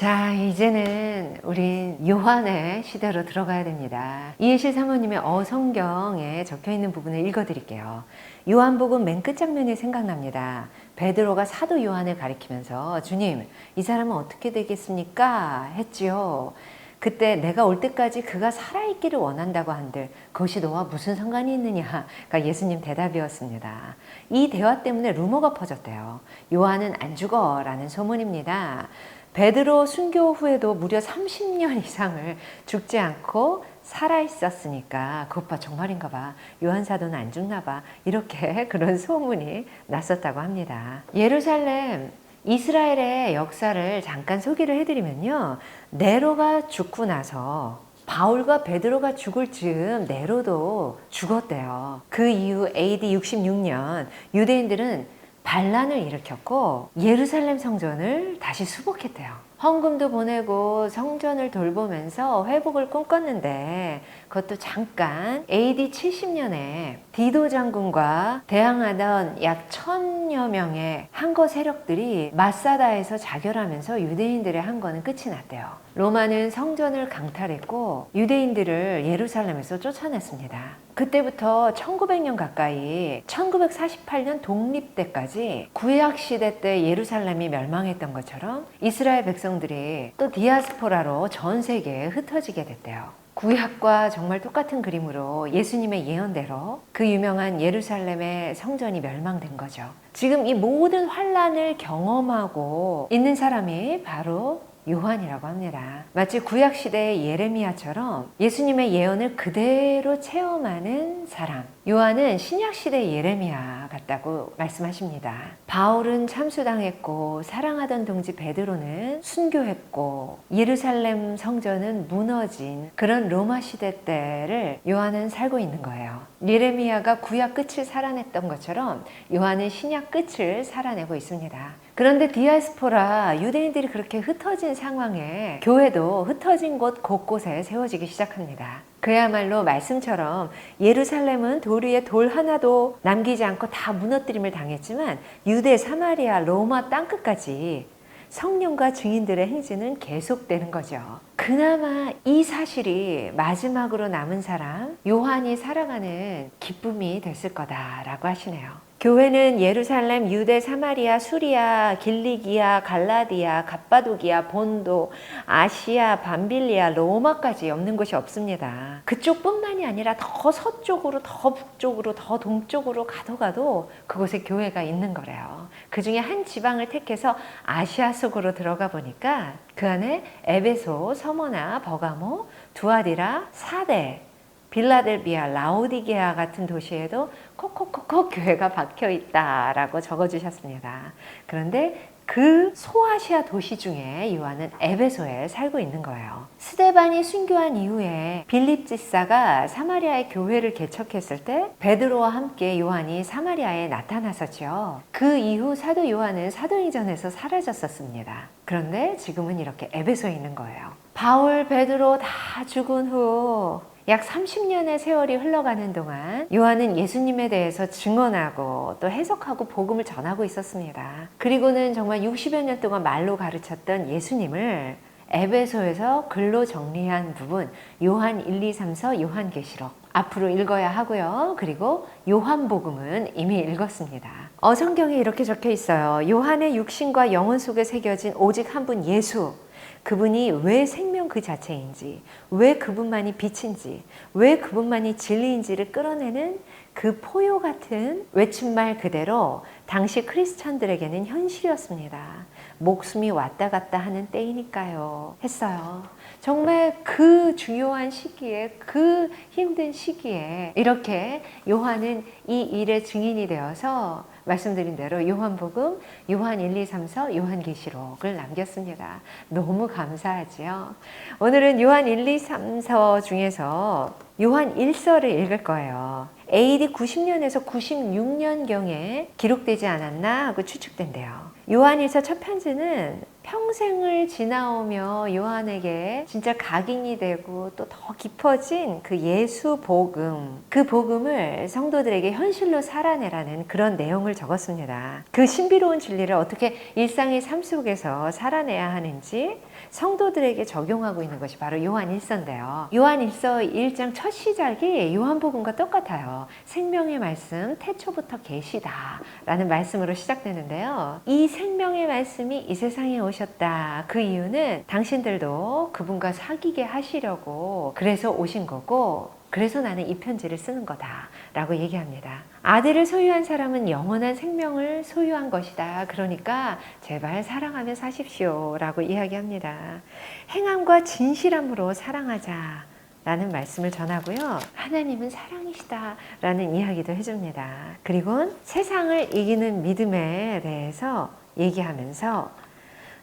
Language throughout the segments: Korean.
자, 이제는 우린 요한의 시대로 들어가야 됩니다. 이해실 사모님의 어성경에 적혀 있는 부분을 읽어 드릴게요. 요한복음 맨 끝장면이 생각납니다. 베드로가 사도 요한을 가리키면서 주님, 이 사람은 어떻게 되겠습니까? 했지요. 그때 내가 올 때까지 그가 살아있기를 원한다고 한들 그것이 너와 무슨 상관이 있느냐? 가 예수님 대답이었습니다. 이 대화 때문에 루머가 퍼졌대요. 요한은 안 죽어 라는 소문입니다. 베드로 순교 후에도 무려 30년 이상을 죽지 않고 살아 있었으니까 봐 정말인가 봐 요한 사도는 안 죽나 봐 이렇게 그런 소문이 났었다고 합니다. 예루살렘 이스라엘의 역사를 잠깐 소개를 해드리면요. 네로가 죽고 나서 바울과 베드로가 죽을 즈음 네로도 죽었대요. 그 이후 AD 66년 유대인들은 반란을 일으켰고 예루살렘 성전을 다시 수복했대요. 헌금도 보내고 성전을 돌보면서 회복을 꿈꿨는데 그것도 잠깐 AD 70년에 디도 장군과 대항하던 약 천여 명의 항거 세력들이 마사다에서 자결하면서 유대인들의 항거는 끝이 났대요. 로마는 성전을 강탈했고 유대인들을 예루살렘에서 쫓아냈습니다. 그때부터 1900년 가까이 1948년 독립 때까지 구약 시대 때 예루살렘이 멸망했던 것처럼 이스라엘 백성들이 또 디아스포라로 전 세계에 흩어지게 됐대요. 구약과 정말 똑같은 그림으로 예수님의 예언대로 그 유명한 예루살렘의 성전이 멸망된 거죠. 지금 이 모든 환란을 경험하고 있는 사람이 바로 요한이라고 합니다. 마치 구약 시대의 예레미야처럼 예수님의 예언을 그대로 체험하는 사람. 요한은 신약 시대 예레미야 같다고 말씀하십니다. 바울은 참수당했고 사랑하던 동지 베드로는 순교했고 예루살렘 성전은 무너진 그런 로마 시대 때를 요한은 살고 있는 거예요. 예레미야가 구약 끝을 살아냈던 것처럼 요한은 신약 끝을 살아내고 있습니다. 그런데 디아스포라 유대인들이 그렇게 흩어진 상황에 교회도 흩어진 곳 곳곳에 세워지기 시작합니다. 그야말로 말씀처럼 예루살렘은 돌 위에 돌 하나도 남기지 않고 다 무너뜨림을 당했지만 유대, 사마리아, 로마 땅끝까지 성령과 증인들의 행진은 계속되는 거죠. 그나마 이 사실이 마지막으로 남은 사람, 요한이 살아가는 기쁨이 됐을 거다라고 하시네요. 교회는 예루살렘, 유대, 사마리아, 수리아, 길리기아, 갈라디아, 갑바도기아, 본도, 아시아, 밤빌리아, 로마까지 없는 곳이 없습니다. 그쪽뿐만이 아니라 더 서쪽으로, 더 북쪽으로, 더 동쪽으로 가도 가도 그곳에 교회가 있는 거래요. 그 중에 한 지방을 택해서 아시아 속으로 들어가 보니까 그 안에 에베소, 서머나, 버가모, 두아디라, 사대, 빌라델비아, 라오디게아 같은 도시에도 콕콕콕콕 교회가 박혀 있다라고 적어주셨습니다. 그런데 그 소아시아 도시 중에 요한은 에베소에 살고 있는 거예요. 스데반이 순교한 이후에 빌립 지사가 사마리아의 교회를 개척했을 때 베드로와 함께 요한이 사마리아에 나타났었죠. 그 이후 사도 요한은 사도행전에서 사라졌었습니다. 그런데 지금은 이렇게 에베소에 있는 거예요. 바울, 베드로 다 죽은 후 약 30년의 세월이 흘러가는 동안 요한은 예수님에 대해서 증언하고 또 해석하고 복음을 전하고 있었습니다. 그리고는 정말 60여 년 동안 말로 가르쳤던 예수님을 에베소에서 글로 정리한 부분 요한 1, 2, 3서 요한계시록 앞으로 읽어야 하고요. 그리고 요한복음은 이미 읽었습니다. 어 성경에 이렇게 적혀 있어요. 요한의 육신과 영혼 속에 새겨진 오직 한 분 예수 그분이 왜 생명 그 자체인지, 왜 그분만이 빛인지, 왜 그분만이 진리인지를 끌어내는 그 포효 같은 외침말 그대로 당시 크리스천들에게는 현실이었습니다. 목숨이 왔다 갔다 하는 때이니까요. 했어요. 정말 그 중요한 시기에, 그 힘든 시기에 이렇게 요한은 이 일의 증인이 되어서 말씀드린 대로 요한복음, 요한 1, 2, 3서, 요한계시록을 남겼습니다. 너무 감사하지요. 오늘은 요한 1, 2, 3서 중에서 요한 1서를 읽을 거예요. AD 90년에서 96년경에 기록되지 않았나 하고 추측된대요. 요한일서 첫 편지는 평생을 지나오며 요한에게 진짜 각인이 되고 또 더 깊어진 그 예수 복음, 그 복음을 성도들에게 현실로 살아내라는 그런 내용을 적었습니다. 그 신비로운 진리를 어떻게 일상의 삶 속에서 살아내야 하는지, 성도들에게 적용하고 있는 것이 바로 요한 1서인데요. 요한 1서 1장 첫 시작이 요한복음과 똑같아요. 생명의 말씀 태초부터 계시다라는 말씀으로 시작되는데요. 이 생명의 말씀이 이 세상에 오 셨다. 그 이유는 당신들도 그분과 사귀게 하시려고 그래서 오신 거고 그래서 나는 이 편지를 쓰는 거다. 라고 얘기합니다. 아들을 소유한 사람은 영원한 생명을 소유한 것이다. 그러니까 제발 사랑하며 사십시오. 라고 이야기합니다. 행함과 진실함으로 사랑하자. 라는 말씀을 전하고요. 하나님은 사랑이시다. 라는 이야기도 해줍니다. 그리고 세상을 이기는 믿음에 대해서 얘기하면서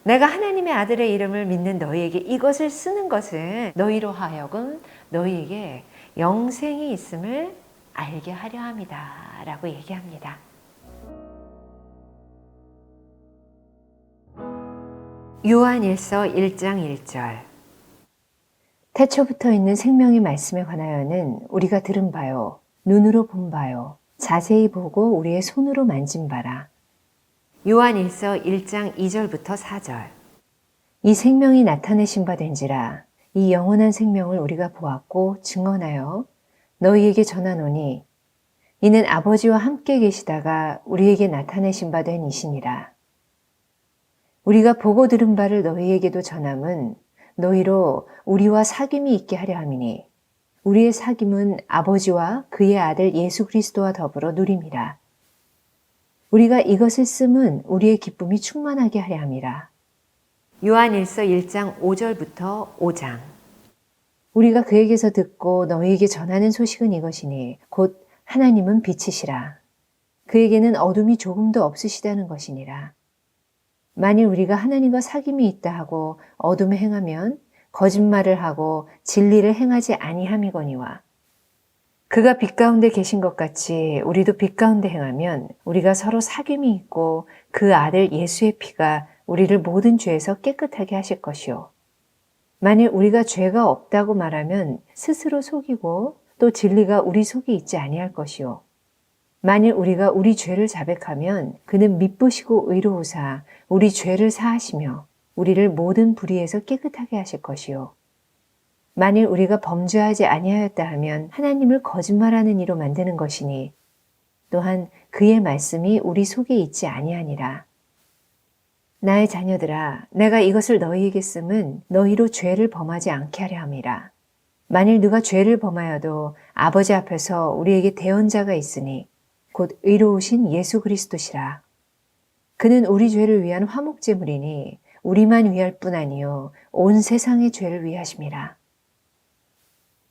내가 하나님의 아들의 이름을 믿는 너희에게 이것을 쓰는 것은 너희로 하여금 너희에게 영생이 있음을 알게 하려 합니다. 라고 얘기합니다. 요한일서 1장 1절 태초부터 있는 생명의 말씀에 관하여는 우리가 들은 바요, 눈으로 본 바요, 자세히 보고 우리의 손으로 만진 바라. 요한일서 1장 2절부터 4절 이 생명이 나타내신 바 된지라 이 영원한 생명을 우리가 보았고 증언하여 너희에게 전하노니 이는 아버지와 함께 계시다가 우리에게 나타내신 바 된 이시니라. 우리가 보고 들은 바를 너희에게도 전함은 너희로 우리와 사귐이 있게 하려 함이니 우리의 사귐은 아버지와 그의 아들 예수 그리스도와 더불어 누림이라. 우리가 이것을 쓰면 우리의 기쁨이 충만하게 하려 함이라. 요한일서 1장 5절부터 5장 우리가 그에게서 듣고 너희에게 전하는 소식은 이것이니 곧 하나님은 빛이시라. 그에게는 어둠이 조금도 없으시다는 것이니라. 만일 우리가 하나님과 사귐이 있다 하고 어둠에 행하면 거짓말을 하고 진리를 행하지 아니함이거니와 그가 빛 가운데 계신 것 같이 우리도 빛 가운데 행하면 우리가 서로 사귐이 있고 그 아들 예수의 피가 우리를 모든 죄에서 깨끗하게 하실 것이요. 만일 우리가 죄가 없다고 말하면 스스로 속이고 또 진리가 우리 속에 있지 아니할 것이요. 만일 우리가 우리 죄를 자백하면 그는 미쁘시고 의로우사 우리 죄를 사하시며 우리를 모든 불의에서 깨끗하게 하실 것이요. 만일 우리가 범죄하지 아니하였다 하면 하나님을 거짓말하는 이로 만드는 것이니 또한 그의 말씀이 우리 속에 있지 아니하니라. 나의 자녀들아, 내가 이것을 너희에게 쓰면 너희로 죄를 범하지 않게 하려 함이라. 만일 누가 죄를 범하여도 아버지 앞에서 우리에게 대언자가 있으니 곧 의로우신 예수 그리스도시라. 그는 우리 죄를 위한 화목제물이니 우리만 위할 뿐 아니요 온 세상의 죄를 위하심이라.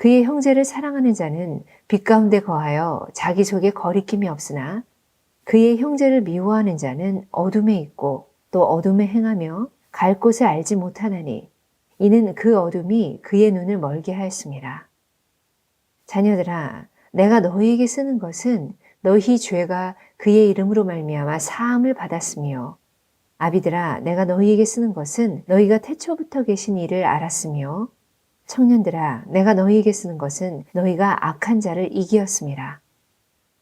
그의 형제를 사랑하는 자는 빛 가운데 거하여 자기 속에 거리낌이 없으나 그의 형제를 미워하는 자는 어둠에 있고 또 어둠에 행하며 갈 곳을 알지 못하나니 이는 그 어둠이 그의 눈을 멀게 하였습니다. 자녀들아, 내가 너희에게 쓰는 것은 너희 죄가 그의 이름으로 말미암아 사함을 받았으며 아비들아, 내가 너희에게 쓰는 것은 너희가 태초부터 계신 이를 알았으며 청년들아, 내가 너희에게 쓰는 것은 너희가 악한 자를 이기었습니다.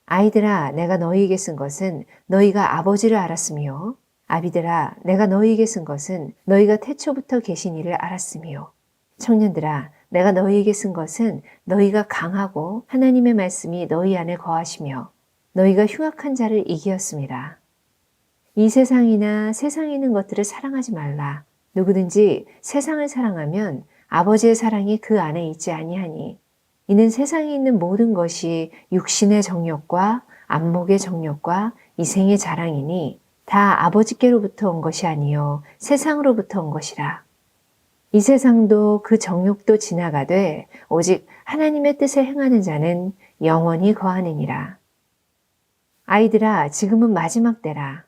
아이들아, 내가 너희에게 쓴 것은 너희가 아버지를 알았으며, 아비들아, 내가 너희에게 쓴 것은 너희가 태초부터 계신 이를 알았으며, 청년들아, 내가 너희에게 쓴 것은 너희가 강하고 하나님의 말씀이 너희 안에 거하시며, 너희가 흉악한 자를 이기었습니다. 이 세상이나 세상에 있는 것들을 사랑하지 말라. 누구든지 세상을 사랑하면 아버지의 사랑이 그 안에 있지 아니하니 이는 세상에 있는 모든 것이 육신의 정욕과 안목의 정욕과 이생의 자랑이니 다 아버지께로부터 온 것이 아니요 세상으로부터 온 것이라. 이 세상도 그 정욕도 지나가되 오직 하나님의 뜻을 행하는 자는 영원히 거하느니라. 아이들아 지금은 마지막 때라.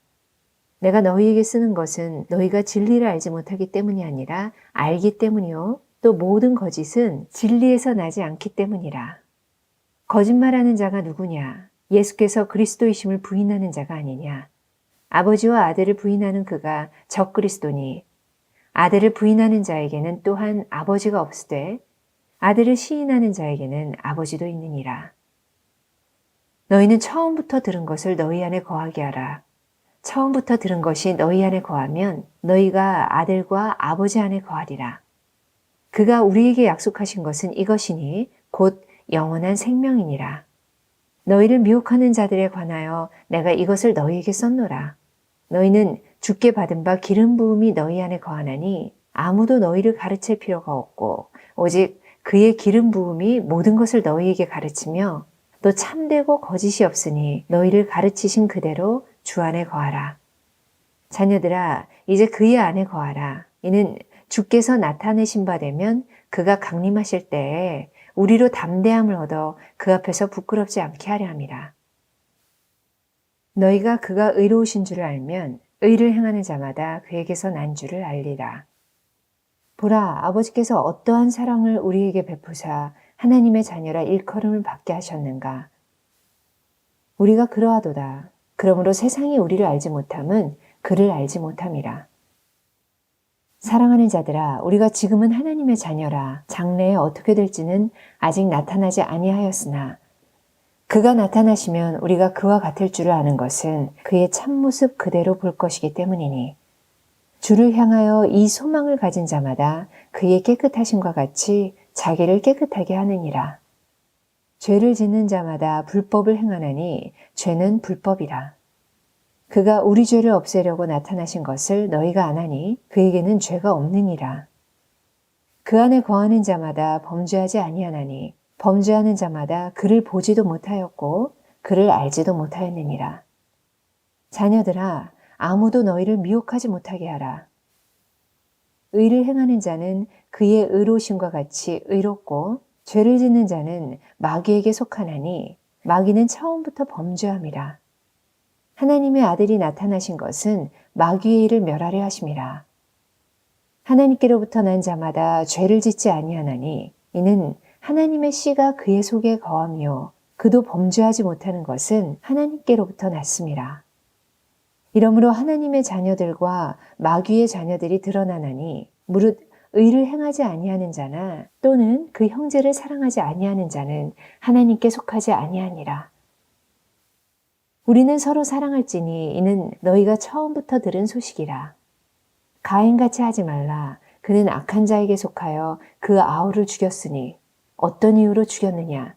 내가 너희에게 쓰는 것은 너희가 진리를 알지 못하기 때문이 아니라 알기 때문이요. 또 모든 거짓은 진리에서 나지 않기 때문이라. 거짓말하는 자가 누구냐? 예수께서 그리스도이심을 부인하는 자가 아니냐? 아버지와 아들을 부인하는 그가 적 그리스도니 아들을 부인하는 자에게는 또한 아버지가 없으되 아들을 시인하는 자에게는 아버지도 있느니라. 너희는 처음부터 들은 것을 너희 안에 거하게 하라. 처음부터 들은 것이 너희 안에 거하면 너희가 아들과 아버지 안에 거하리라. 그가 우리에게 약속하신 것은 이것이니 곧 영원한 생명이니라. 너희를 미혹하는 자들에 관하여 내가 이것을 너희에게 썼노라. 너희는 주께 받은 바 기름 부음이 너희 안에 거하나니 아무도 너희를 가르칠 필요가 없고 오직 그의 기름 부음이 모든 것을 너희에게 가르치며 또 참되고 거짓이 없으니 너희를 가르치신 그대로 주 안에 거하라. 자녀들아 이제 그의 안에 거하라. 이는 주께서 나타내신 바 되면 그가 강림하실 때에 우리로 담대함을 얻어 그 앞에서 부끄럽지 않게 하려 함이라. 너희가 그가 의로우신 줄을 알면 의를 행하는 자마다 그에게서 난 줄을 알리라. 보라, 아버지께서 어떠한 사랑을 우리에게 베푸사 하나님의 자녀라 일컬음을 받게 하셨는가. 우리가 그러하도다. 그러므로 세상이 우리를 알지 못함은 그를 알지 못함이라. 사랑하는 자들아, 우리가 지금은 하나님의 자녀라. 장래에 어떻게 될지는 아직 나타나지 아니하였으나 그가 나타나시면 우리가 그와 같을 줄을 아는 것은 그의 참모습 그대로 볼 것이기 때문이니 주를 향하여 이 소망을 가진 자마다 그의 깨끗하심과 같이 자기를 깨끗하게 하느니라. 죄를 짓는 자마다 불법을 행하나니 죄는 불법이라. 그가 우리 죄를 없애려고 나타나신 것을 너희가 아나니 그에게는 죄가 없느니라. 그 안에 거하는 자마다 범죄하지 아니하나니 범죄하는 자마다 그를 보지도 못하였고 그를 알지도 못하였느니라. 자녀들아 아무도 너희를 미혹하지 못하게 하라. 의를 행하는 자는 그의 의로우심과 같이 의롭고 죄를 짓는 자는 마귀에게 속하나니 마귀는 처음부터 범죄함이라. 하나님의 아들이 나타나신 것은 마귀의 일을 멸하려 하심이라. 하나님께로부터 난 자마다 죄를 짓지 아니하나니 이는 하나님의 씨가 그의 속에 거하며 그도 범죄하지 못하는 것은 하나님께로부터 났습니다. 이러므로 하나님의 자녀들과 마귀의 자녀들이 드러나나니 무릇 의를 행하지 아니하는 자나 또는 그 형제를 사랑하지 아니하는 자는 하나님께 속하지 아니하니라. 우리는 서로 사랑할지니 이는 너희가 처음부터 들은 소식이라. 가인같이 하지 말라. 그는 악한 자에게 속하여 그 아우를 죽였으니 어떤 이유로 죽였느냐?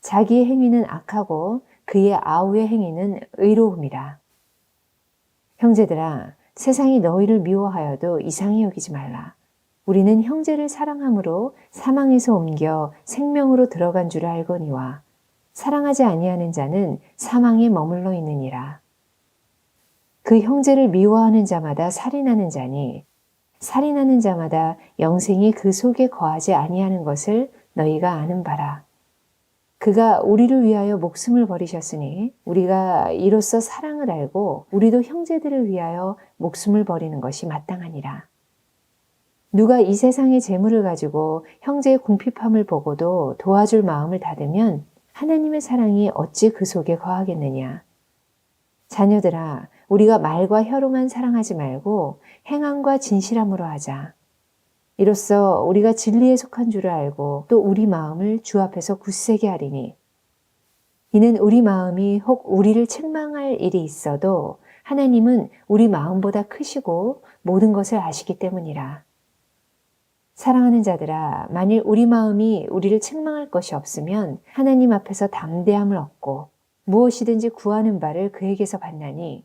자기의 행위는 악하고 그의 아우의 행위는 의로움이라. 형제들아, 세상이 너희를 미워하여도 이상히 여기지 말라. 우리는 형제를 사랑함으로 사망에서 옮겨 생명으로 들어간 줄 알거니와 사랑하지 아니하는 자는 사망에 머물러 있느니라. 그 형제를 미워하는 자마다 살인하는 자니 살인하는 자마다 영생이 그 속에 거하지 아니하는 것을 너희가 아는 바라. 그가 우리를 위하여 목숨을 버리셨으니 우리가 이로써 사랑을 알고 우리도 형제들을 위하여 목숨을 버리는 것이 마땅하니라. 누가 이 세상의 재물을 가지고 형제의 궁핍함을 보고도 도와줄 마음을 닫으면 하나님의 사랑이 어찌 그 속에 거하겠느냐. 자녀들아, 우리가 말과 혀로만 사랑하지 말고 행함과 진실함으로 하자. 이로써 우리가 진리에 속한 줄을 알고 또 우리 마음을 주 앞에서 굳세게 하리니 이는 우리 마음이 혹 우리를 책망할 일이 있어도 하나님은 우리 마음보다 크시고 모든 것을 아시기 때문이라. 사랑하는 자들아, 만일 우리 마음이 우리를 책망할 것이 없으면 하나님 앞에서 담대함을 얻고 무엇이든지 구하는 바를 그에게서 받나니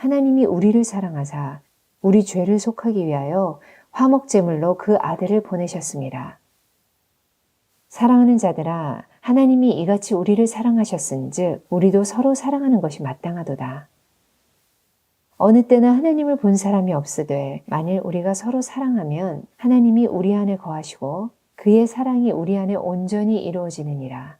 하나님이 우리를 사랑하사 우리 죄를 속하기 위하여 화목제물로 그 아들을 보내셨습니다. 사랑하는 자들아 하나님이 이같이 우리를 사랑하셨은즉 우리도 서로 사랑하는 것이 마땅하도다. 어느 때나 하나님을 본 사람이 없으되 만일 우리가 서로 사랑하면 하나님이 우리 안에 거하시고 그의 사랑이 우리 안에 온전히 이루어지느니라.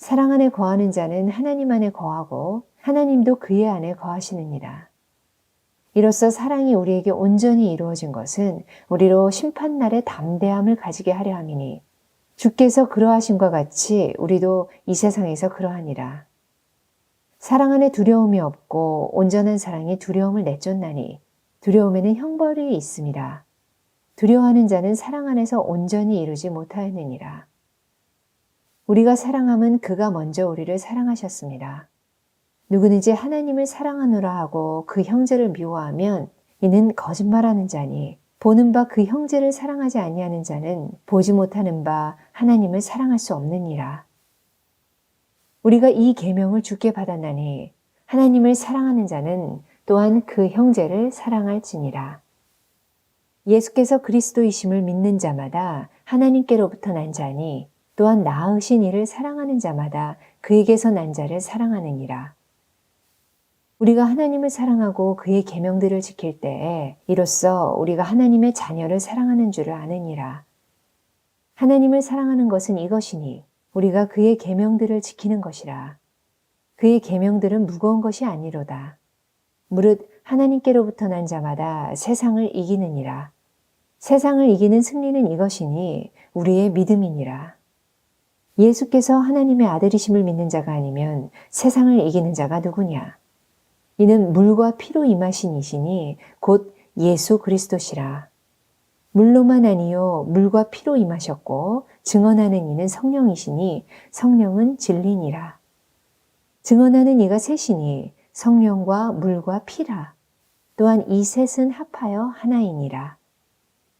사랑 안에 거하는 자는 하나님 안에 거하고 하나님도 그의 안에 거하시느니라. 이로써 사랑이 우리에게 온전히 이루어진 것은 우리로 심판날에 담대함을 가지게 하려 함이니 주께서 그러하신과 같이 우리도 이 세상에서 그러하니라. 사랑 안에 두려움이 없고 온전한 사랑이 두려움을 내쫓나니 두려움에는 형벌이 있습니다. 두려워하는 자는 사랑 안에서 온전히 이루지 못하였느니라. 우리가 사랑함은 그가 먼저 우리를 사랑하셨습니다. 누구든지 하나님을 사랑하노라 하고 그 형제를 미워하면 이는 거짓말하는 자니 보는 바 그 형제를 사랑하지 아니하는 자는 보지 못하는 바 하나님을 사랑할 수 없느니라. 우리가 이 계명을 주께 받았나니 하나님을 사랑하는 자는 또한 그 형제를 사랑할지니라. 예수께서 그리스도이심을 믿는 자마다 하나님께로부터 난 자니 또한 나으신 이를 사랑하는 자마다 그에게서 난 자를 사랑하느니라. 우리가 하나님을 사랑하고 그의 계명들을 지킬 때에 이로써 우리가 하나님의 자녀를 사랑하는 줄을 아느니라. 하나님을 사랑하는 것은 이것이니 우리가 그의 계명들을 지키는 것이라. 그의 계명들은 무거운 것이 아니로다. 무릇 하나님께로부터 난 자마다 세상을 이기느니라. 세상을 이기는 승리는 이것이니 우리의 믿음이니라. 예수께서 하나님의 아들이심을 믿는 자가 아니면 세상을 이기는 자가 누구냐? 이는 물과 피로 임하신 이시니 곧 예수 그리스도시라. 물로만 아니요 물과 피로 임하셨고 증언하는 이는 성령이시니 성령은 진리니라. 증언하는 이가 셋이니 성령과 물과 피라. 또한 이 셋은 합하여 하나이니라.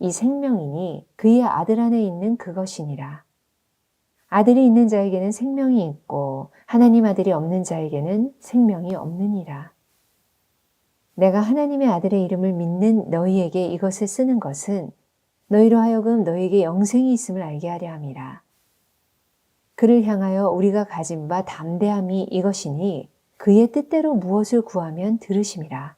이 생명이니 그의 아들 안에 있는 그것이니라. 아들이 있는 자에게는 생명이 있고 하나님 아들이 없는 자에게는 생명이 없느니라. 내가 하나님의 아들의 이름을 믿는 너희에게 이것을 쓰는 것은 너희로 하여금 너희에게 영생이 있음을 알게 하려 함이라. 그를 향하여 우리가 가진 바 담대함이 이것이니 그의 뜻대로 무엇을 구하면 들으심이라.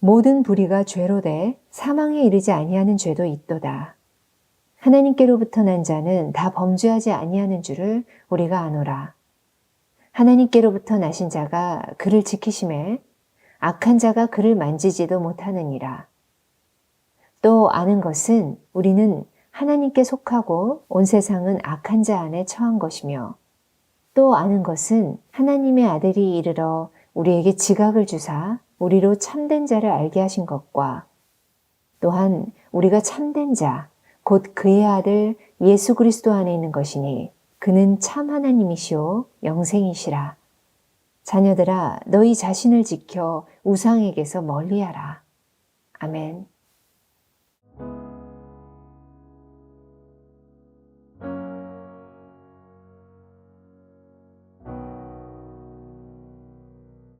모든 불의가 죄로 돼 사망에 이르지 아니하는 죄도 있도다. 하나님께로부터 난 자는 다 범죄하지 아니하는 줄을 우리가 아노라. 하나님께로부터 나신 자가 그를 지키심에 악한 자가 그를 만지지도 못하느니라. 또 아는 것은 우리는 하나님께 속하고 온 세상은 악한 자 안에 처한 것이며 또 아는 것은 하나님의 아들이 이르러 우리에게 지각을 주사 우리로 참된 자를 알게 하신 것과 또한 우리가 참된 자, 곧 그의 아들 예수 그리스도 안에 있는 것이니 그는 참 하나님이시오 영생이시라. 자녀들아 너희 자신을 지켜 우상에게서 멀리하라. 아멘.